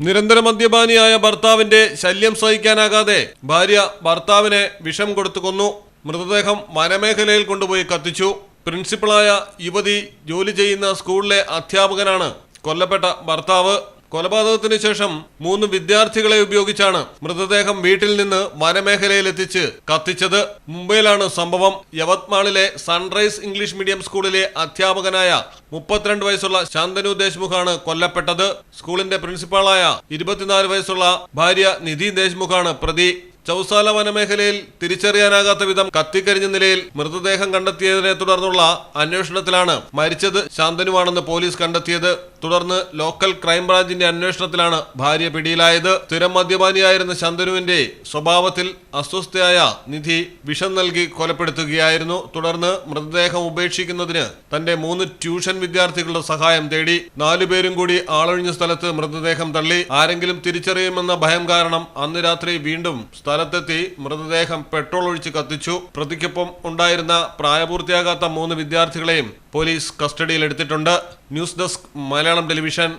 നിരന്തര മദ്യപാനിയായ ഭർത്താവിന്റെ ശല്യം സഹിക്കാനാകാതെ ഭാര്യ ഭർത്താവിനെ വിഷം കൊടുത്തു കൊന്നു. മൃതദേഹം വനമേഖലയിൽ കൊണ്ടുപോയി കത്തിച്ചു. പ്രിൻസിപ്പളായ യുവതി ജോലി ചെയ്യുന്ന സ്കൂളിലെ അധ്യാപകനാണ് കൊല്ലപ്പെട്ട ഭർത്താവ്. കൊലപാതകത്തിനു ശേഷം മൂന്ന് വിദ്യാർത്ഥികളെ ഉപയോഗിച്ചാണ് മൃതദേഹം വീട്ടിൽ നിന്ന് വനമേഖലയിൽ എത്തിച്ച് കത്തിച്ചത്. മുംബൈയിലാണ് സംഭവം. യവത്മാളിലെ സൺറൈസ് ഇംഗ്ലീഷ് മീഡിയം സ്കൂളിലെ അധ്യാപകനായ മുപ്പത്തിരണ്ട് വയസ്സുള്ള ശാന്തനു ദേശ്മുഖാണ് കൊല്ലപ്പെട്ടത്. സ്കൂളിന്റെ പ്രിൻസിപ്പാളായ ഇരുപത്തിനാല് വയസ്സുള്ള ഭാര്യ നിധി ദേശ്മുഖാണ് പ്രതി ചൗസാല വനമേഖലയിൽ തിരിച്ചറിയാനാകാത്ത വിധം കത്തിക്കരിഞ്ഞ നിലയിൽ മൃതദേഹം കണ്ടെത്തിയതിനെ തുടർന്നുള്ള അന്വേഷണത്തിലാണ് മരിച്ചത് ശാന്തനുവാണെന്ന് പോലീസ് കണ്ടെത്തിയത്. തുടർന്ന് ലോക്കൽ ക്രൈംബ്രാഞ്ചിന്റെ അന്വേഷണത്തിലാണ് ഭാര്യ പിടിയിലായത്. സ്ഥിരം മദ്യപാനിയായിരുന്ന ശാന്തനുവിന്റെ സ്വഭാവത്തിൽ അസ്വസ്ഥയായ നിധി വിഷം നൽകി കൊലപ്പെടുത്തുകയായിരുന്നു. തുടർന്ന് മൃതദേഹം ഉപേക്ഷിക്കുന്നതിന് തന്റെ മൂന്ന് ട്യൂഷൻ വിദ്യാർത്ഥികളുടെ സഹായം തേടി നാലുപേരും കൂടി ആളൊഴിഞ്ഞ സ്ഥലത്ത് മൃതദേഹം തള്ളി. ആരെങ്കിലും തിരിച്ചറിയുമെന്ന ഭയം കാരണം അന്ന് രാത്രി വീണ്ടും സ്ഥലത്തെത്തി മൃതദേഹം പെട്രോൾ ഒഴിച്ച് കത്തിച്ചു. പ്രതിക്കൊപ്പം ഉണ്ടായിരുന്ന പ്രായപൂർത്തിയാകാത്ത മൂന്ന് വിദ്യാർത്ഥികളെയും police കസ്റ്റഡിയിലെടുത്തിട്ടുണ്ട് news desk Malayalam television.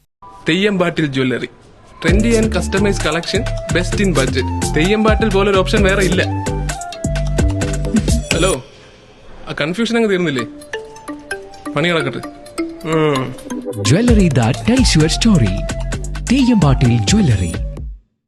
Theyyambattil jewellery. Trendy and customise collection best in budget Theyyambattil പോലെ ഒരു ഓപ്ഷൻ വേറെ ഇല്ല. ഹലോ ആ കൺഫ്യൂഷൻ അങ്ങ് തീർന്നില്ലേ? പണി കിടക്കട്ടെ jewellery that tells your story. Teyambatil Jewelry.